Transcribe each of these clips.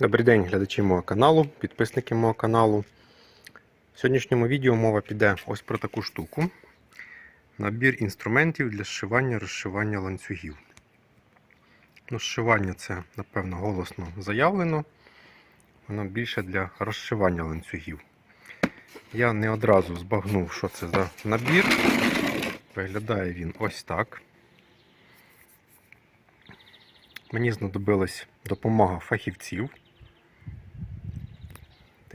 Добрий день, глядачі мого каналу, підписники мого каналу. В сьогоднішньому відео мова піде ось про таку штуку. Набір інструментів для зшивання розшивання ланцюгів. Ну, зшивання це, напевно, голосно заявлено. Воно більше для розшивання ланцюгів. Я не одразу збагнув, що це за набір. Виглядає він ось так. Мені знадобилась допомога фахівців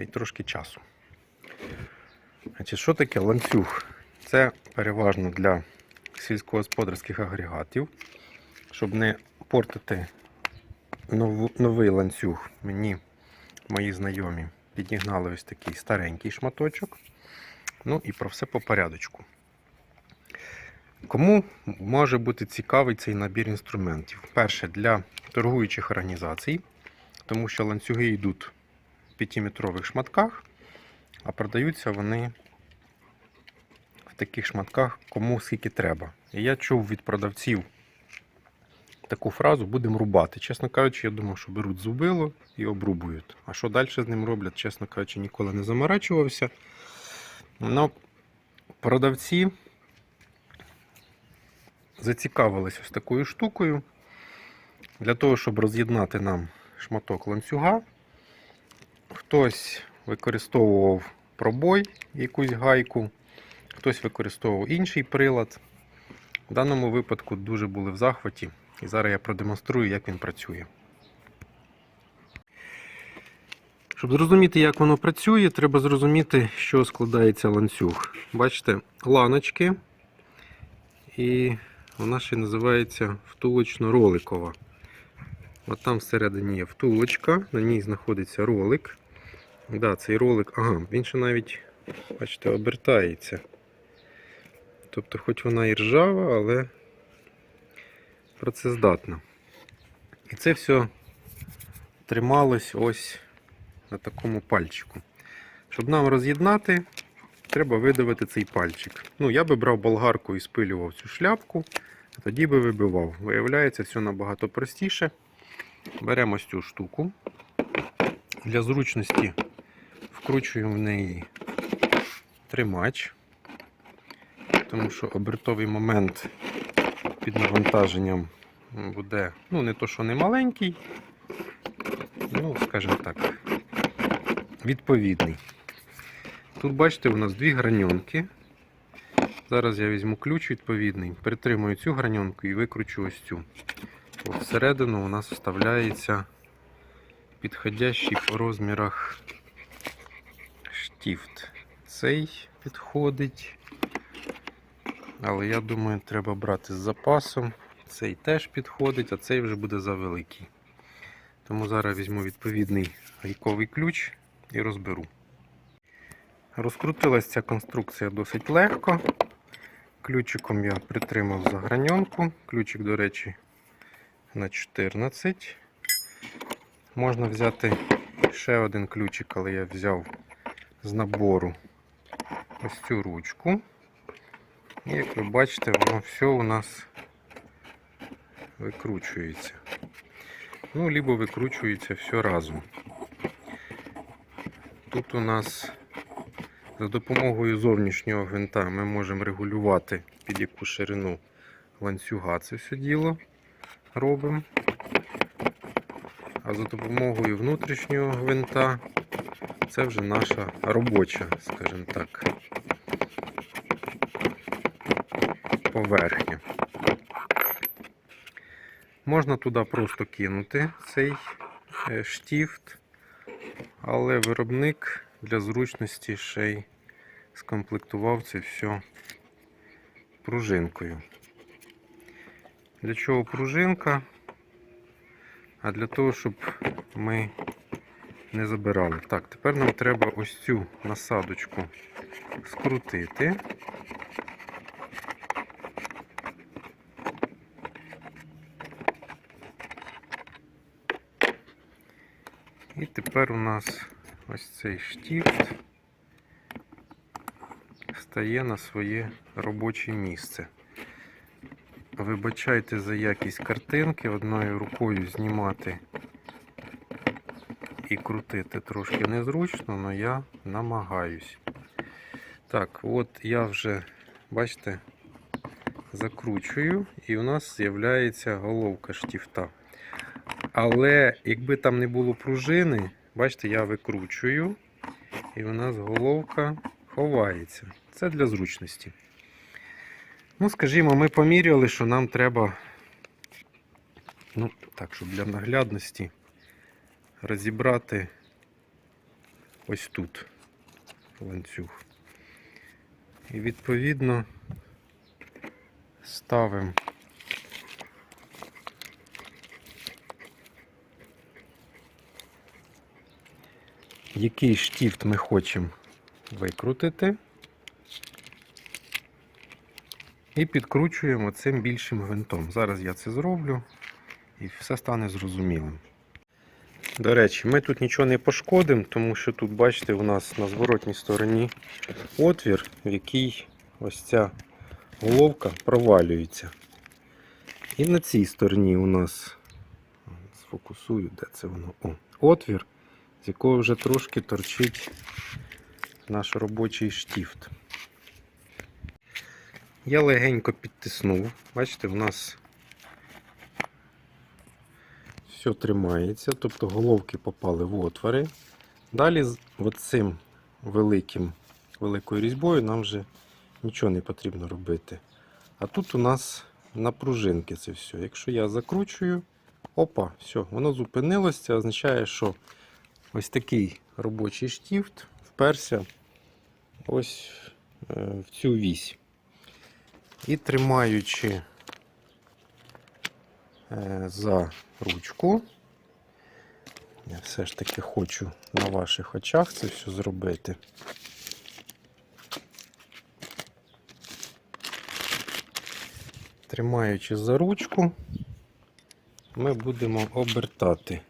й трошки часу. Значить, Що таке ланцюг? Це переважно для сільськогосподарських агрегатів. Щоб не портити новий ланцюг, мені мої знайомі підігнали ось такий старенький шматочок. Ну і про все по порядочку. Кому може бути цікавий цей набір інструментів? Перше, для торгуючих організацій, тому що ланцюги йдуть 5-метрових шматках, а продаються вони в таких шматках кому скільки треба. І я чув від продавців таку фразу будемо рубати. Чесно кажучи, я думав, що беруть зубило і обрубують. А що далі з ним роблять, чесно кажучи, ніколи не заморачувався. Ну, продавці зацікавились ось такою штукою. Для того, щоб роз'єднати нам шматок ланцюга, хтось використовував пробой, якусь гайку, хтось використовував інший прилад. В даному випадку дуже були в захваті, і зараз я продемонструю, як він працює. Щоб зрозуміти, як воно працює, треба зрозуміти, що складається ланцюг. Бачите, ланочки, і вона ще називається втулочно-роликова. От там всередині є втулочка, на ній знаходиться ролик. Да, цей ролик, ага, він ще навіть, бачите, обертається. Тобто, хоч вона і ржава, але працездатна. І це все трималось ось на такому пальчику. Щоб нам роз'єднати, треба видавити цей пальчик. Ну, я би брав болгарку і спилював цю шляпку, а тоді би вибивав. Виявляється, все набагато простіше. Беремо ось цю штуку. Для зручності вкручуємо в неї тримач, тому що обертовий момент під навантаженням буде, ну, не то, що не маленький, ну, скажімо так, відповідний. Тут, бачите, у нас дві граньонки. Зараз я візьму ключ відповідний, притримую цю граньонку і викручу ось цю. Всередину у нас вставляється підходящий по розмірах штифт. Цей підходить. Але я думаю, треба брати з запасом. Цей теж підходить, а цей вже буде завеликий. Тому зараз візьму відповідний гайковий ключ і розберу. Розкрутилась ця конструкція досить легко. Ключиком я притримав за граньонку. Ключик, до речі, на 14. Можна взяти ще один ключик, але я взяв з набору ось цю ручку. І як ви бачите, воно все у нас викручується. Ну, либо викручується все разом. Тут у нас за допомогою зовнішнього гвинта ми можемо регулювати під яку ширину ланцюга це все діло робимо. А за допомогою внутрішнього гвинта це вже наша робоча, скажімо так, поверхня. Можна туди просто кинути цей е, штифт, але виробник для зручності ще й скомплектував це все пружинкою. Для чого пружинка? А для того, щоб ми не забирали. Так, тепер нам треба ось цю насадочку скрутити. І тепер у нас ось цей штифт стає на своє робоче місце. Вибачайте за якість картинки, одною рукою знімати і крутити трошки незручно, але я намагаюсь. Так, от я вже, бачите, закручую, і у нас з'являється головка штифта. Але якби там не було пружини, бачите, я викручую, і у нас головка ховається. Це для зручності. Ну, скажімо, ми поміряли, що нам треба, ну, так, щоб для наглядності розібрати ось тут ланцюг. І відповідно ставимо який штифт ми хочемо викрутити. І підкручуємо цим більшим гвинтом. Зараз я це зроблю і все стане зрозумілим. До речі, ми тут нічого не пошкодимо, тому що тут, бачите, у нас на зворотній стороні отвір, в який ось ця головка провалюється. І на цій стороні у нас сфокусую, де це воно? О, отвір, з якого вже трошки торчить наш робочий штифт. Я легенько підтиснув. Бачите, у нас все тримається, тобто головки попали в отвори. Далі цим великим, великою різьбою нам вже нічого не потрібно робити. А тут у нас на пружинки це все. Якщо я закручую, опа, все, воно зупинилось. Це означає, що ось такий робочий штифт вперся ось е, в цю вісь. І тримаючи за ручку, я все ж таки хочу на ваших очах це все зробити. Тримаючи за ручку, ми будемо обертати.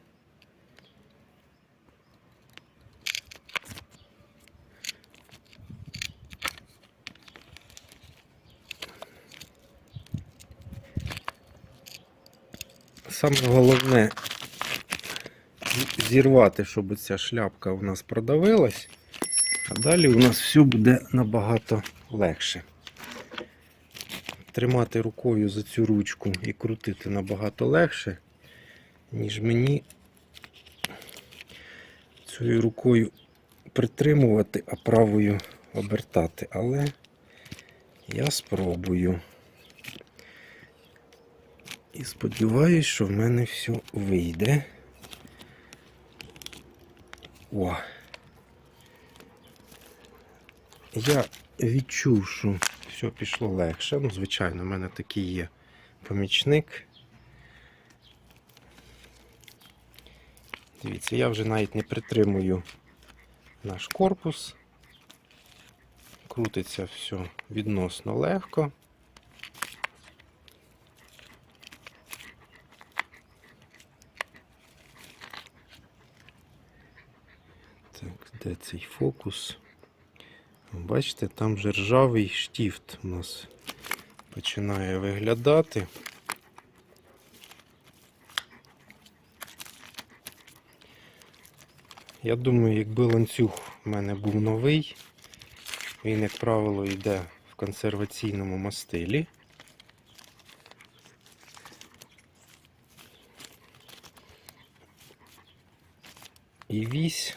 Саме головне зірвати, щоб ця шляпка у нас продавилась, а далі у нас все буде набагато легше. Тримати рукою за цю ручку і крутити набагато легше, ніж мені цією рукою притримувати, а правою обертати. Але я спробую. І сподіваюсь, що в мене все вийде. О. Я відчув, що все пішло легше. Ну, звичайно, в мене такий є помічник. Дивіться, я вже навіть не притримую наш корпус. Крутиться все відносно легко. Так, де цей фокус? Бачите, там вже ржавий штифт у нас починає виглядати. Я думаю, якби ланцюг в мене був новий, він, як правило, йде в консерваційному мастилі.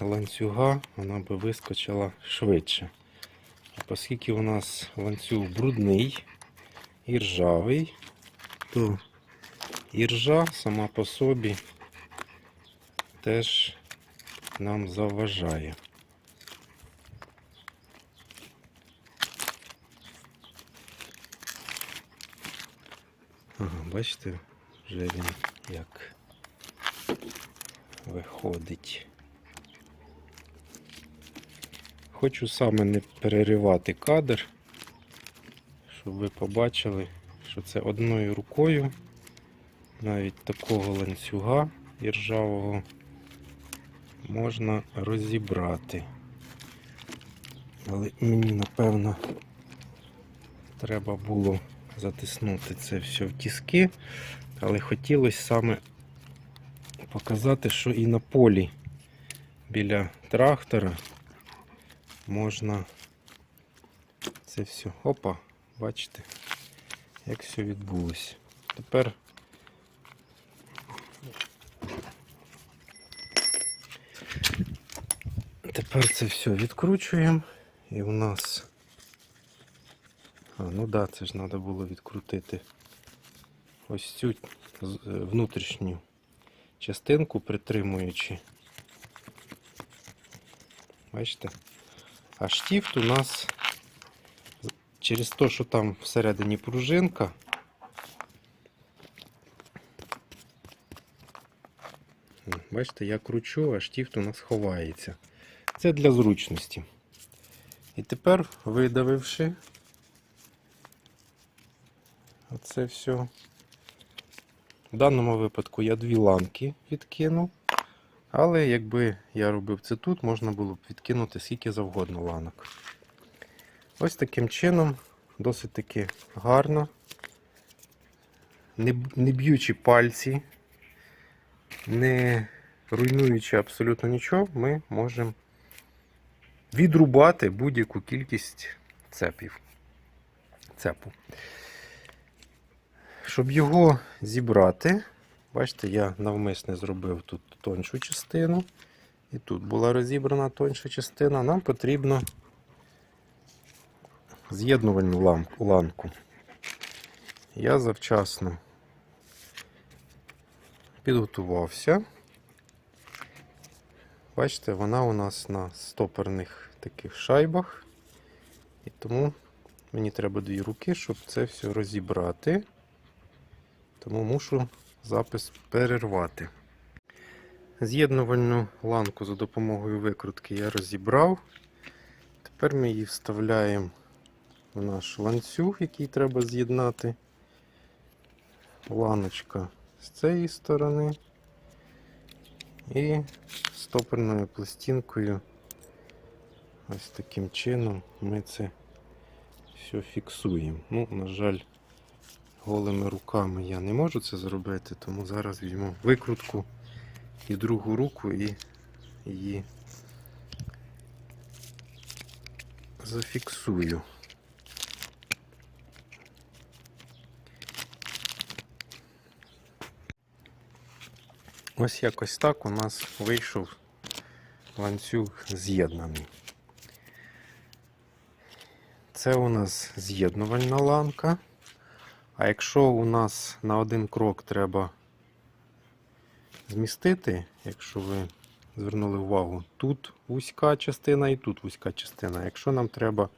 І ланцюга вона би вискочила швидше. Оскільки у нас ланцюг брудний і ржавий, то іржа сама по собі теж нам заважає. Ага, бачите, вже він як виходить. Хочу саме не переривати кадр, щоб ви побачили, що це одною рукою навіть такого ланцюга іржавого можна розібрати. Але мені напевно треба було затиснути це все в тіски, але хотілося саме показати, що і на полі біля трактора можна це все. Опа, бачите, як все відбулося. Тепер Тепер це все відкручуємо і у нас. А, ну да, це ж треба було відкрутити ось цю е, внутрішню частинку, притримуючи. Бачите? А штифт у нас через те, що там всередині пружинка. Бачите, я кручу, а штифт у нас ховається. Це для зручності. І тепер, видавивши оце все. В даному випадку я дві ланки відкинув. Але якби я робив це тут, можна було б відкинути скільки завгодно ланок. Ось таким чином, досить таки гарно, не, не б'ючи пальці, не руйнуючи абсолютно нічого, ми можемо відрубати будь-яку кількість цепів. Цепу. Щоб його зібрати, бачите, я навмисне зробив тут тоншу частину. І тут була розібрана тонша частина. Нам потрібно з'єднувальну ланку. Я завчасно підготувався. Бачите, вона у нас на стоперних таких шайбах. І тому мені треба дві руки, щоб це все розібрати. Тому мушу запис перервати. З'єднувальну ланку за допомогою викрутки я розібрав. Тепер ми її вставляємо в наш ланцюг, який треба з'єднати. Ланочка з цієї сторони. І стоперною пластинкою. Ось таким чином ми це все фіксуємо. Ну, на жаль, голими руками я не можу це зробити, тому зараз візьму викрутку і другу руку і її зафіксую. Ось якось так у нас вийшов ланцюг з'єднаний. Це у нас з'єднувальна ланка. А якщо у нас на один крок треба змістити, якщо ви звернули увагу, тут вузька частина і тут вузька частина. Якщо нам треба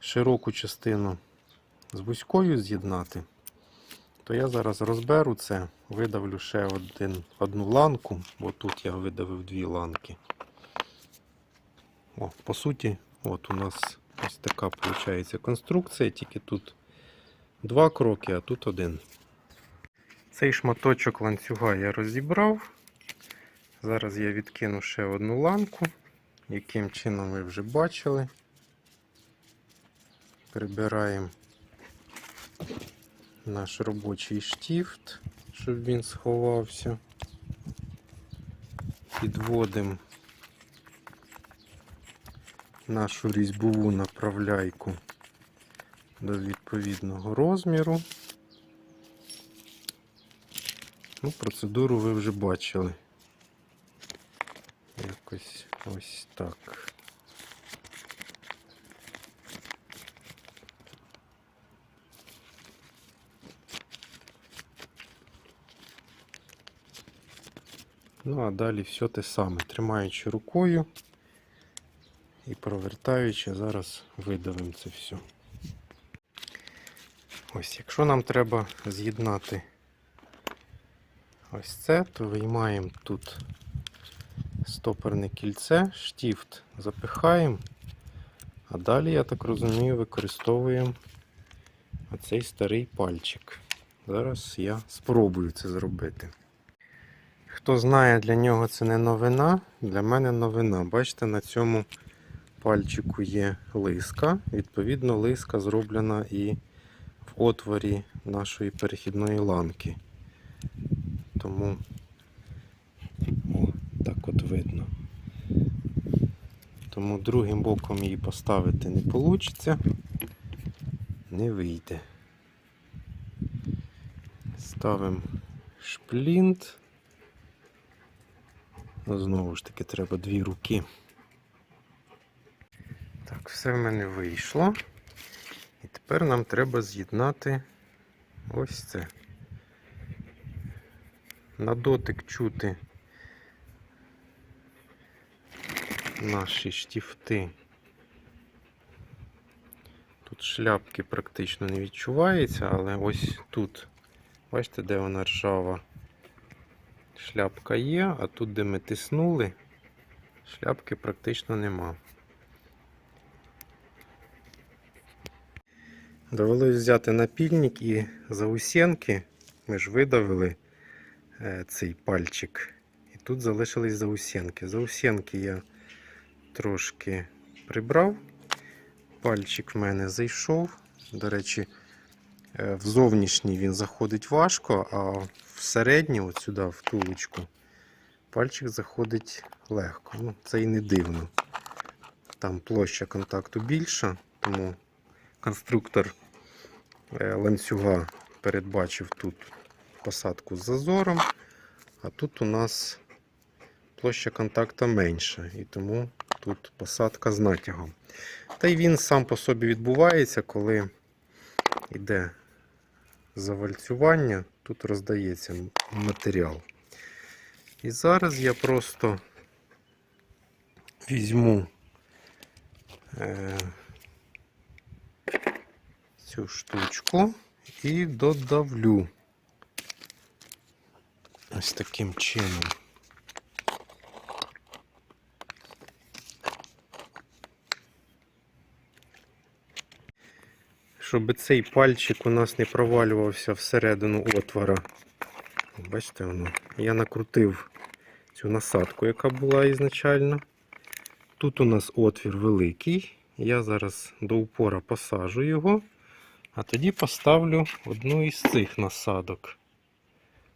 широку частину з вузькою з'єднати, то я зараз розберу це, видавлю ще один, одну ланку, бо тут я видавив дві ланки. О, по суті, от у нас ось така виходить конструкція, тільки тут два кроки, а тут один. Цей шматочок ланцюга я розібрав. Зараз я відкину ще одну ланку, яким чином ви вже бачили. Прибираємо наш робочий штифт, щоб він сховався. Підводимо нашу різьбову направляйку до відповідного розміру. Ну, процедуру ви вже бачили. Якось ось так. Ну, а далі все те саме. Тримаючи рукою і провертаючи, зараз видавимо це все. Ось, якщо нам треба з'єднати ось це, то виймаємо тут стоперне кільце, штифт запихаємо, а далі, я так розумію, використовуємо оцей старий пальчик. Зараз я спробую це зробити. Хто знає, для нього це не новина, для мене новина. Бачите, на цьому пальчику є лиска. Відповідно, лиска зроблена і отворі нашої перехідної ланки. Тому о, так от видно. тому другим боком її поставити не вийде. Не вийде. Ставимо шплінт. Ну, знову ж таки, треба дві руки. Так, все в мене вийшло. Тепер нам треба з'єднати ось це. На дотик чути наші штифти. Тут шляпки практично не відчувається, але ось тут, бачите, де вона ржава. Шляпка є, а тут, де ми тиснули, шляпки практично нема. Довелось взяти напільник і заусенки ми ж видавили е, цей пальчик. І тут залишились заусенки. Заусенки я трошки прибрав. Пальчик в мене зайшов. До речі, е, в зовнішній він заходить важко, а в середній, от сюди, в тулочку, пальчик заходить легко. Ну, це і не дивно. Там площа контакту більша, тому конструктор ланцюга передбачив тут посадку з зазором, а тут у нас площа контакту менша, і тому тут посадка з натягом. Та й він сам по собі відбувається, коли йде завальцювання, тут роздається матеріал. І зараз я просто візьму е, цю штучку і додавлю ось таким чином. Щоб цей пальчик у нас не провалювався всередину отвора. Бачите, воно. Я накрутив цю насадку, яка була ізначально. Тут у нас отвір великий. Я зараз до упора посажу його, а тоді поставлю одну із цих насадок.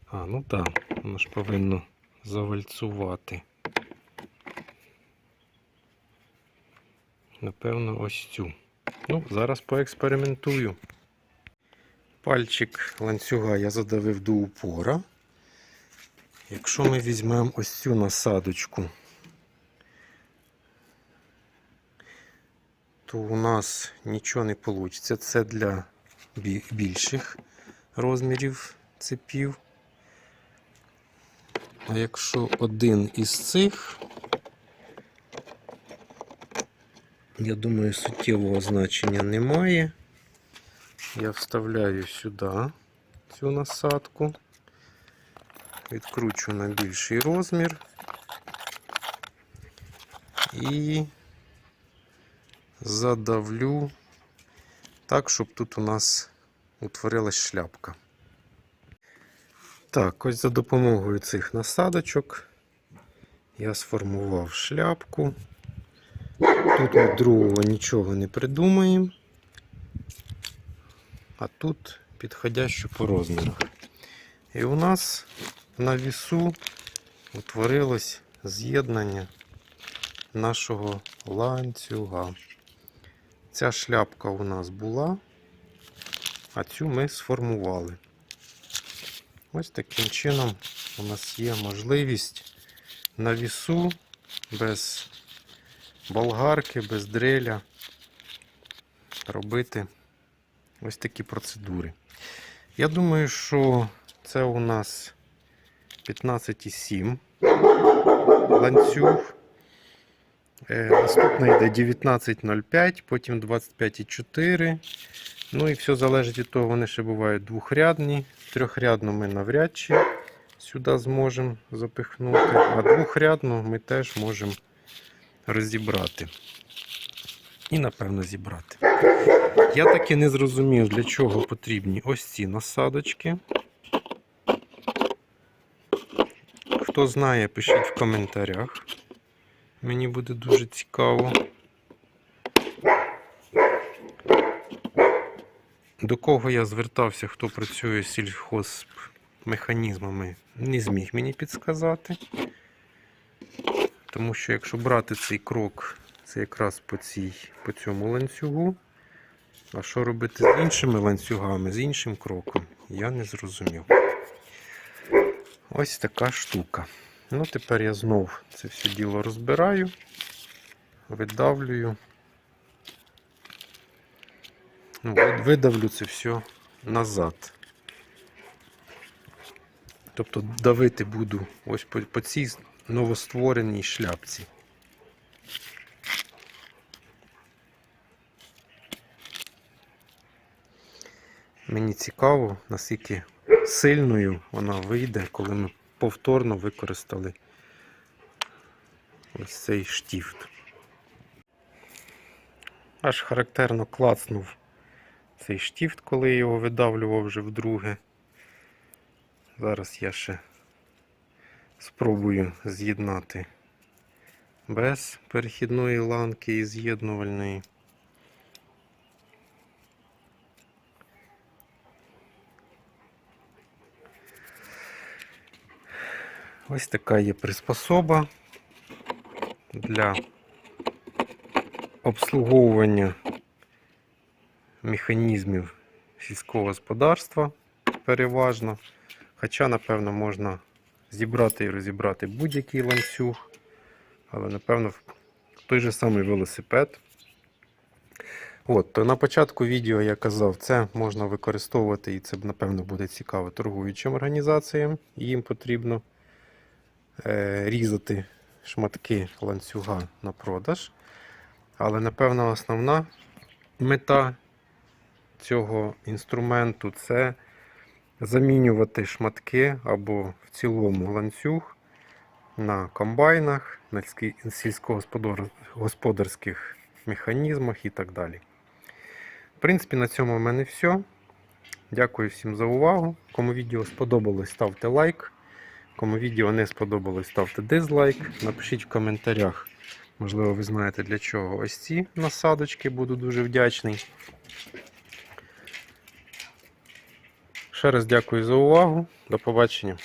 А, ну так, воно ж повинно завальцувати. Напевно, ось цю. Ну, зараз поекспериментую. Пальчик ланцюга я задавив до упора. Якщо ми візьмемо ось цю насадочку, то у нас нічого не вийде. Це для більших розмірів цепів. А якщо один із цих, я думаю, суттєвого значення немає. Я вставляю сюди цю насадку, відкручу на більший розмір і задавлю так, щоб тут у нас утворилась шляпка. Так, ось за допомогою цих насадочок я сформував шляпку. Тут ми другого нічого не придумаємо. А тут підходящо по розмірах. І у нас на вісу утворилось з'єднання нашого ланцюга. Ця шляпка у нас була, а цю ми сформували. Ось таким чином у нас є можливість на вісу без болгарки, без дреля робити ось такі процедури. Я думаю, що це у нас 15,7 ланцюг. Е, Наступне йде 19,05, потім 25,4. Ну і все залежить від того, вони ще бувають двохрядні. Трьохрядну ми навряд чи сюди зможемо запихнути, а двохрядну ми теж можемо розібрати. І, напевно, зібрати. Я таки не зрозумів, для чого потрібні ось ці насадочки. Хто знає, пишіть в коментарях. Мені буде дуже цікаво. До кого я звертався, хто працює з сільхозмеханізмами, не зміг мені підсказати. Тому що якщо брати цей крок Це якраз по, цій, по цьому ланцюгу. А що робити з іншими ланцюгами, з іншим кроком, я не зрозумів. Ось така штука. Ну, тепер я знов це все діло розбираю, видавлюю. Ну, видавлю це все назад. Тобто давити буду ось по, по цій новоствореній шляпці. Мені цікаво, наскільки сильною вона вийде, коли ми повторно використали ось цей штіфт. Аж характерно клацнув цей штіфт, коли я його видавлював вже вдруге. Зараз я ще спробую з'єднати без перехідної ланки і з'єднувальної. Ось така є приспособа для обслуговування механізмів сільського господарства переважно. Хоча, напевно, можна зібрати і розібрати будь-який ланцюг, але, напевно, той же самий велосипед. От, то на початку відео я казав, це можна використовувати, і це, напевно, буде цікаво торгуючим організаціям. Їм потрібно різати шматки ланцюга на продаж. Але, напевно, основна мета цього інструменту це замінювати шматки або в цілому ланцюг на комбайнах, на сільськогосподарських механізмах і так далі. В принципі, на цьому в мене все. Дякую всім за увагу. Кому відео сподобалось, ставте лайк. Кому відео не сподобалось, ставте дизлайк. Напишіть в коментарях. Можливо, ви знаєте для чого ось ці насадочки, буду дуже вдячний. Ще раз дякую за увагу. До побачення.